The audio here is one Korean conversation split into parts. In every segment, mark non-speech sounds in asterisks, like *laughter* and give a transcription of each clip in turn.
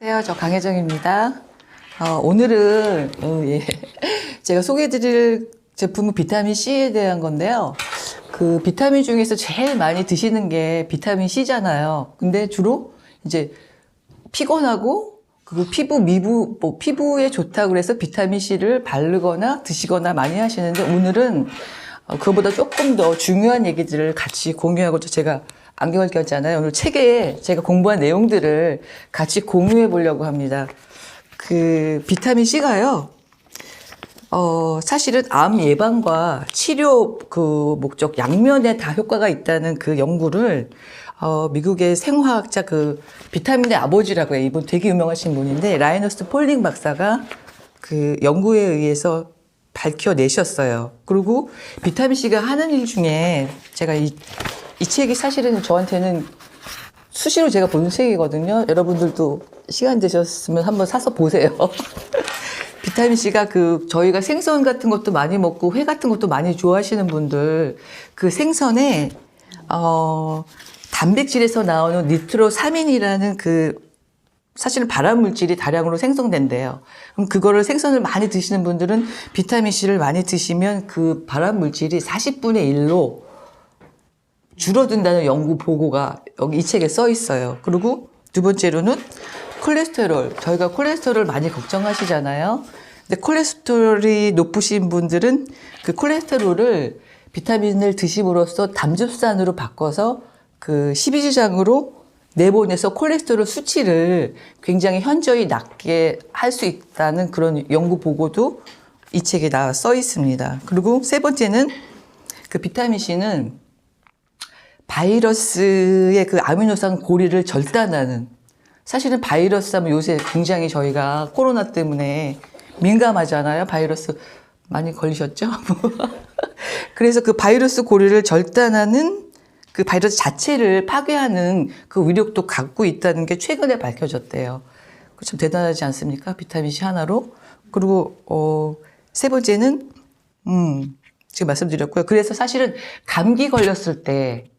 안녕하세요. 저 강혜정입니다. 어, 오늘은 어, 예. *laughs* 제가 소개해드릴 제품은 비타민 C에 대한 건데요. 그 비타민 중에서 제일 많이 드시는 게 비타민 C잖아요. 근데 주로 이제 피곤하고 그 피부 미부 뭐 피부에 좋다고 그래서 비타민 C를 바르거나 드시거나 많이 하시는데 오늘은 어, 그거보다 조금 더 중요한 얘기들을 같이 공유하고자 제가 안경을 꼈잖아요. 오늘 책에 제가 공부한 내용들을 같이 공유해 보려고 합니다. 그 비타민 C가요. 어, 사실은 암 예방과 치료 그 목적 양면에 다 효과가 있다는 그 연구를 어, 미국의 생화학자 그 비타민의 아버지라고 해요. 이분 되게 유명하신 분인데 라이너스 폴링 박사가 그 연구에 의해서 밝혀내셨어요. 그리고 비타민 C가 하는 일 중에 제가 이, 이 책이 사실은 저한테는 수시로 제가 보는 책이거든요. 여러분들도 시간 되셨으면 한번 사서 보세요. *laughs* 비타민 C가 그 저희가 생선 같은 것도 많이 먹고 회 같은 것도 많이 좋아하시는 분들 그 생선에 어 단백질에서 나오는 니트로사민이라는 그 사실은 발암 물질이 다량으로 생성된대요. 그럼 그거를 생선을 많이 드시는 분들은 비타민 C를 많이 드시면 그 발암 물질이 40분의 1로 줄어든다는 연구 보고가 여기 이 책에 써 있어요. 그리고 두 번째로는 콜레스테롤. 저희가 콜레스테롤 많이 걱정하시잖아요. 근데 콜레스테롤이 높으신 분들은 그 콜레스테롤을 비타민을 드심으로써 담즙산으로 바꿔서 그 십이지장으로 내보내서 콜레스테롤 수치를 굉장히 현저히 낮게 할 수 있다는 그런 연구 보고도 이 책에 나와 써 있습니다. 그리고 세 번째는 그 비타민 C는 바이러스의 그 아미노산 고리를 절단하는 사실은 바이러스 하면 요새 굉장히 저희가 코로나 때문에 민감하잖아요. 바이러스 많이 걸리셨죠? *laughs* 그래서 그 바이러스 고리를 절단하는 그 바이러스 자체를 파괴하는 그 위력도 갖고 있다는 게 최근에 밝혀졌대요. 그참 대단하지 않습니까? 비타민 C 하나로. 그리고, 어, 세 번째는, 음, 지금 말씀드렸고요. 그래서 사실은 감기 걸렸을 때,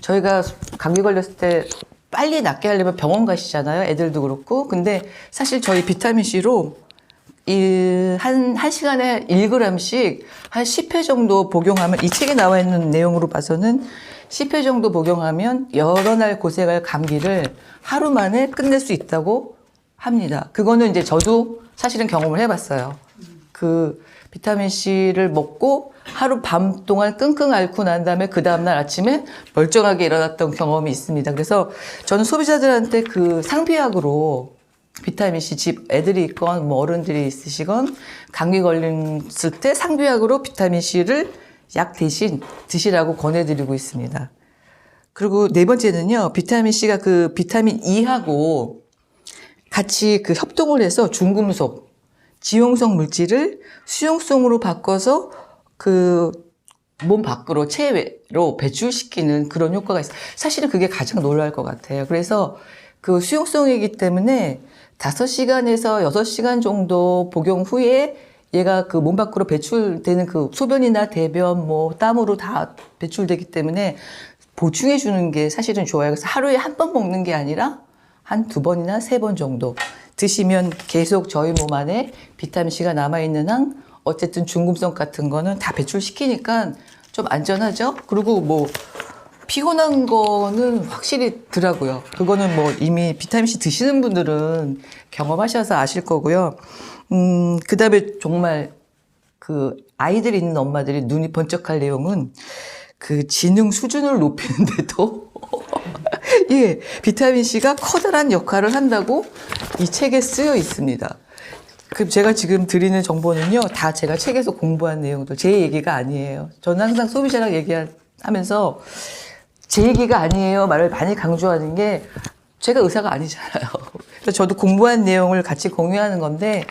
저희가 감기 걸렸을 때 빨리 낫게 하려면 병원 가시잖아요. 애들도 그렇고. 근데 사실 저희 비타민 C로 일, 한, 한 시간에 1g씩 한 10회 정도 복용하면, 이 책에 나와 있는 내용으로 봐서는 10회 정도 복용하면 여러 날 고생할 감기를 하루 만에 끝낼 수 있다고 합니다. 그거는 이제 저도 사실은 경험을 해봤어요. 그 비타민 C를 먹고 하루 밤 동안 끙끙 앓고 난 다음에 그 다음날 아침에 멀쩡하게 일어났던 경험이 있습니다. 그래서 저는 소비자들한테 그 상비약으로 비타민 C 집 애들이 있건 뭐 어른들이 있으시건 감기 걸렸을 때 상비약으로 비타민 C를 약 대신 드시라고 권해드리고 있습니다. 그리고 네 번째는요, 비타민 C가 그 비타민 E하고 같이 그 협동을 해서 중금속, 지용성 물질을 수용성으로 바꿔서 그 몸 밖으로 체외로 배출시키는 그런 효과가 있어요. 사실은 그게 가장 놀랄 것 같아요. 그래서 그 수용성이기 때문에 5시간에서 6시간 정도 복용 후에 얘가 그 몸 밖으로 배출되는 그 소변이나 대변 뭐 땀으로 다 배출되기 때문에 보충해 주는 게 사실은 좋아요. 그래서 하루에 한 번 먹는 게 아니라 한 두 번이나 세 번 정도 드시면 계속 저희 몸 안에 비타민 C가 남아 있는 한 어쨌든 중금속 같은 거는 다 배출시키니까 좀 안전하죠. 그리고 뭐 피곤한 거는 확실히 더라고요. 그거는 뭐 이미 비타민 C 드시는 분들은 경험하셔서 아실 거고요. 음, 그 다음에 정말 그 아이들이 있는 엄마들이 눈이 번쩍할 내용은 그 지능 수준을 높이는데도 *laughs* 예, 비타민 C가 커다란 역할을 한다고 이 책에 쓰여 있습니다. 그럼 제가 지금 드리는 정보는요, 다 제가 책에서 공부한 내용들, 제 얘기가 아니에요. 저는 항상 소비자랑 얘기하면서 제 얘기가 아니에요 말을 많이 강조하는 게 제가 의사가 아니잖아요. 그래서 저도 공부한 내용을 같이 공유하는 건데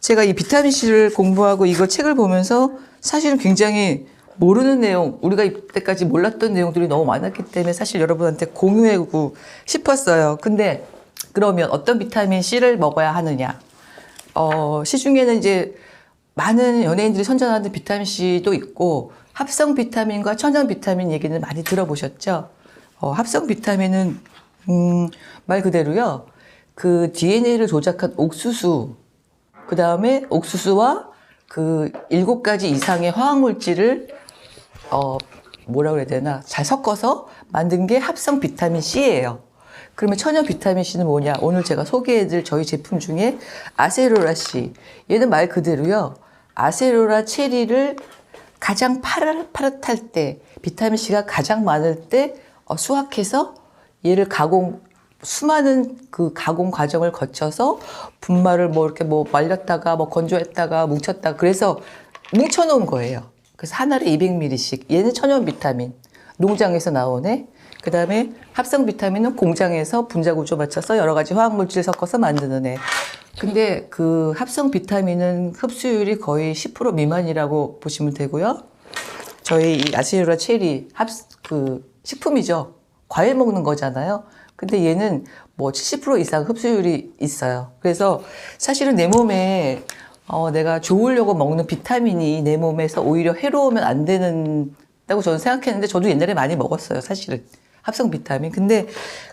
제가 이 비타민 C를 공부하고 이거 책을 보면서 사실은 굉장히 모르는 내용, 우리가 이때까지 몰랐던 내용들이 너무 많았기 때문에 사실 여러분한테 공유하고 싶었어요. 근데 그러면 어떤 비타민 C를 먹어야 하느냐? 어, 시중에는 이제 많은 연예인들이 선전하는 비타민 C도 있고 합성 비타민과 천연 비타민 얘기는 많이 들어보셨죠? 어, 합성 비타민은 음, 말 그대로요. 그 DNA를 조작한 옥수수, 그 다음에 옥수수와 그 일곱 가지 이상의 화학물질을 어 뭐라 그래야 되나 잘 섞어서 만든 게 합성 비타민 C예요. 그러면 천연 비타민 C는 뭐냐? 오늘 제가 소개해드릴 저희 제품 중에 아세로라 C. 얘는 말 그대로요. 아세로라 체리를 가장 파릇파릇할 때, 비타민 C가 가장 많을 때 어, 수확해서 얘를 가공, 수많은 그 가공 과정을 거쳐서 분말을 뭐 이렇게 뭐 말렸다가 뭐 건조했다가 뭉쳤다. 그래서 뭉쳐놓은 거예요. 그래서 하나에 200ml씩. 얘는 천연 비타민. 농장에서 나오네. 그 다음에 합성 비타민은 공장에서 분자 구조 맞춰서 여러 가지 화학 물질 섞어서 만드는 애. 근데 그 합성 비타민은 흡수율이 거의 10% 미만이라고 보시면 되고요. 저희 이 아시루라 체리 합, 그 식품이죠. 과일 먹는 거잖아요. 근데 얘는 뭐 70% 이상 흡수율이 있어요. 그래서 사실은 내 몸에 어, 내가 좋으려고 먹는 비타민이 내 몸에서 오히려 해로우면 안 되는 다고 저는 생각했는데 저도 옛날에 많이 먹었어요. 사실은. 합성 비타민. 근데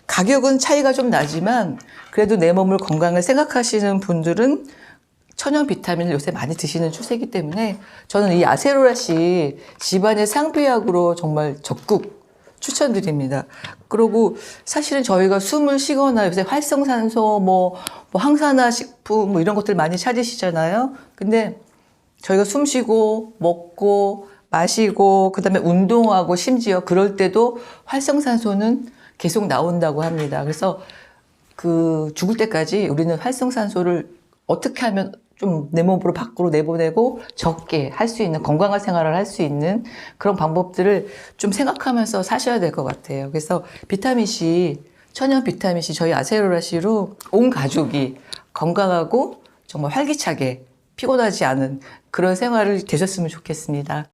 가격은 차이가 좀 나지만 그래도 내 몸을 건강을 생각하시는 분들은 천연 비타민을 요새 많이 드시는 추세이기 때문에 저는 이 아세로라 씨 집안의 상비약으로 정말 적극 추천드립니다. 그리고 사실은 저희가 숨을 쉬거나 요새 활성산소, 뭐, 뭐 항산화 식품 뭐 이런 것들 많이 찾으시잖아요. 근데 저희가 숨 쉬고 먹고 마시고 그다음에 운동하고 심지어 그럴 때도 활성산소는 계속 나온다고 합니다. 그래서 그 죽을 때까지 우리는 활성산소를 어떻게 하면 좀 내 몸으로 밖으로 내보내고 적게 할 수 있는 건강한 생활을 할 수 있는 그런 방법들을 좀 생각하면서 사셔야 될 것 같아요. 그래서 비타민 C, 천연 비타민 C 저희 아세로라 C로 온 가족이 건강하고 정말 활기차게 피곤하지 않은 그런 생활을 되셨으면 좋겠습니다.